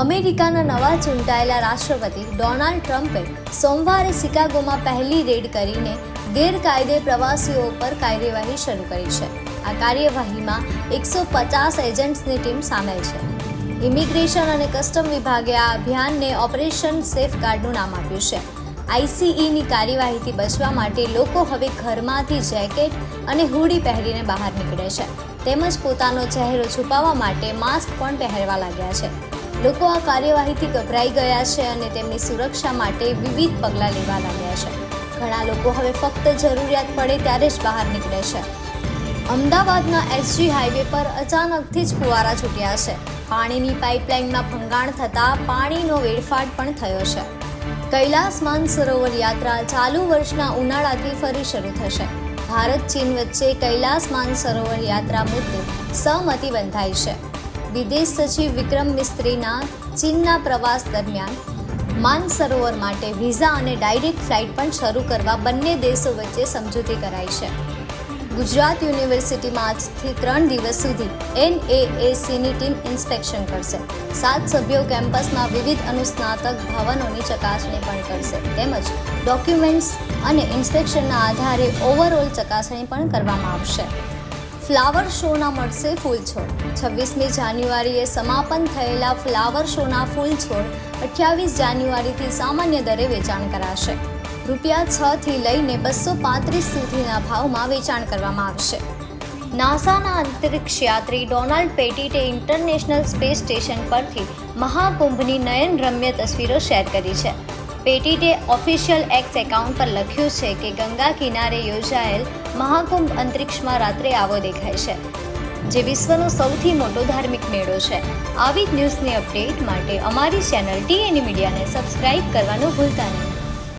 અમેરિકાના નવા ચૂંટાયેલા રાષ્ટ્રપતિ ડોનાલ્ડ ટ્રમ્પે સોમવારે શિકાગોમાં પહેલી રેડ કરીને ગેરકાયદે પ્રવાસીઓ પર કાર્યવાહી શરૂ કરી છે. આ કાર્યવાહીમાં એકસો પચાસ એજન્ટ્સની ટીમ સામેલ છે. ઇમિગ્રેશન અને કસ્ટમ વિભાગે આ અભિયાનને ઓપરેશન સેફગાર્ડનું નામ આપ્યું છે. આઈસીઈની કાર્યવાહીથી બચવા માટે લોકો હવે ઘરમાંથી જેકેટ અને હુડી પહેરીને બહાર નીકળે છે. તેમજ પોતાનો ચહેરો છુપાવવા માટે માસ્ક પણ પહેરવા લાગ્યા છે. લોકો આ કાર્યવાહીથી ગભરાઈ ગયા છે અને તેમની સુરક્ષા માટે વિવિધ પગલાં લેવા લાગ્યા છે. ઘણા લોકો હવે ફક્ત જરૂરિયાત પડે ત્યારે જ બહાર નીકળે છે. અમદાવાદના એસજી હાઈવે પર અચાનકથી જ ફુવારા છૂટ્યા છે. પાણીની પાઇપલાઇનમાં ભંગાણ થતાં પાણીનો વેડફાટ પણ થયો છે. કૈલાસ માનસરોવર યાત્રા ચાલુ વર્ષના ઉનાળાથી ફરી શરૂ થશે. ભારત ચીન વચ્ચે કૈલાસ માનસરોવર યાત્રા મુદ્દે સહમતિ બંધાઈ છે. વિદેશ સચિવ વિક્રમ મિસ્ત્રીના ચીનના પ્રવાસ દરમિયાન માનસરોવર માટે વિઝા અને ડાયરેક્ટ ફ્લાઇટ પણ શરૂ કરવા બંને દેશો વચ્ચે સમજૂતી કરાઈ છે. ગુજરાત યુનિવર્સિટીમાં આજથી ત્રણ દિવસ સુધી એનએએસીની ટીમ ઇન્સ્પેક્શન કરશે. સાત સભ્યો કેમ્પસમાં વિવિધ અનુસ્નાતક ભવનોની ચકાસણી પણ કરશે. તેમજ ડોક્યુમેન્ટ્સ અને ઇન્સ્પેક્શનના આધારે ઓવરઓલ ચકાસણી પણ કરવામાં આવશે. ફ્લાવર શોના મળશે ફૂલ છોડ છવ્વીસમી જાન્યુઆરીએ સમાપન થયેલા ફ્લાવર શોના ફૂલ છોડ અઠ્યાવીસ જાન્યુઆરીથી સામાન્ય દરે વેચાણ કરાશે. રૂપિયા છ થી લઈને બસો પાંત્રીસ સુધીના ભાવમાં વેચાણ કરવામાં આવશે. નાસાના અંતરિક્ષ યાત્રી ડોનાલ્ડ પેટીટે ઇન્ટરનેશનલ સ્પેસ સ્ટેશન પરથી મહાકુંભની નયનરમ્ય તસવીરો શેર કરી છે. પેટીટે ઓફિશિયલ એક્સ એકાઉન્ટ પર લખ્યું છે કે ગંગા કિનારે યોજાયેલ મહાકુંભ અંતરિક્ષમાં રાત્રે આવો દેખાય છે, જે વિશ્વનો સૌથી મોટો ધાર્મિક મેળો છે. આવી જ ન્યૂઝની અપડેટ માટે અમારી ચેનલ ટીએનઈ મીડિયાને સબસ્ક્રાઇબ કરવાનું ભૂલતા નહીં.